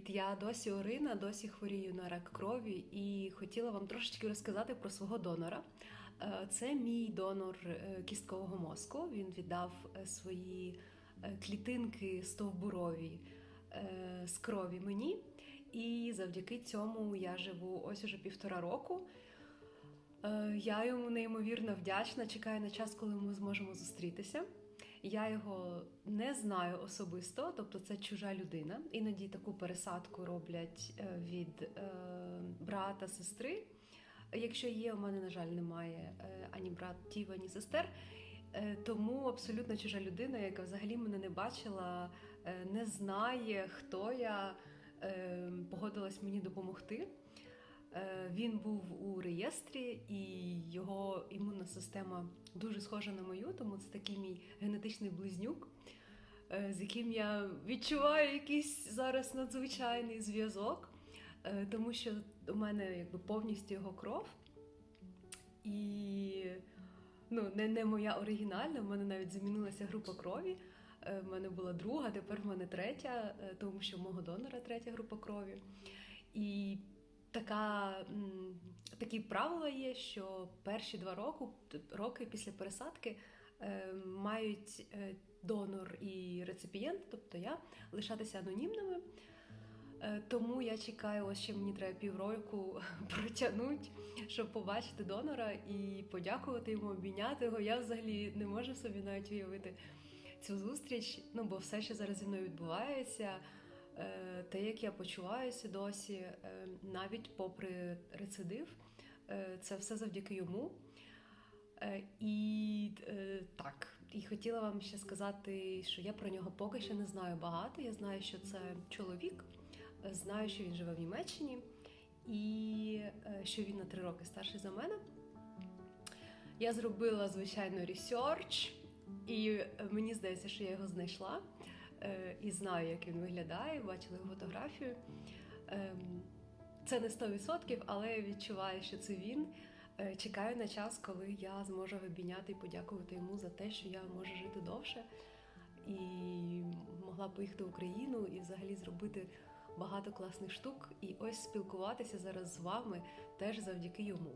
Привіт, я досі Орина, досі хворію на рак крові і хотіла вам трошечки розказати про свого донора. Е, Це мій донор е, кісткового мозку. Він віддав е, свої клітинки стовбурові з крові мені, і завдяки цьому я живу ось уже півтора року. Я йому неймовірно вдячна. Чекаю на час, коли ми зможемо зустрітися. Я його не знаю особисто, тобто це чужа людина. Іноді таку пересадку роблять е, від е, брата, сестри. Якщо є, у мене, на жаль, немає е, ані братів, ані сестер. Тому абсолютно чужа людина, яка взагалі мене не бачила, не знає, хто я, погодилась мені допомогти. Е, Він був у реєстрі, і його імунна система дуже схожа на мою, тому це такий мій генетичний близнюк, е, з яким я відчуваю якийсь зараз надзвичайний зв'язок, е, тому що у мене якби повністю його кров. І ну, не, не моя оригінальна, в мене навіть замінилася група крові. В мене була друга, тепер в мене третя, тому що в мого донора третя група крові. І така, такі правила є, що перші два роки, роки після пересадки е, мають е, донор і реципієнт, тобто я, лишатися анонімними. Е, Тому я чекаю, ось ще мені треба півроку протягнути, щоб побачити донора і подякувати йому, обійняти його. Я взагалі не можу собі навіть уявити цю зустріч, ну бо все, що зараз зі мною відбувається, те, як я почуваюся досі, е, навіть попри рецидив, е, це все завдяки йому. Е, І е, так, і хотіла вам ще сказати, що я про нього поки що не знаю багато. Я знаю, що це чоловік, е, знаю, що він живе в Німеччині, і е, що він на три роки старший за мене. Я зробила, звичайно, ресерч, і е, мені здається, що я його знайшла е, і знаю, як він виглядає, бачила його фотографію. Ем, Це не 100%, але відчуваю, що це він. Е, Чекаю на час, коли я зможу обійняти і подякувати йому за те, що я можу жити довше і могла поїхати в Україну і взагалі зробити багато класних штук. І ось спілкуватися зараз з вами теж завдяки йому.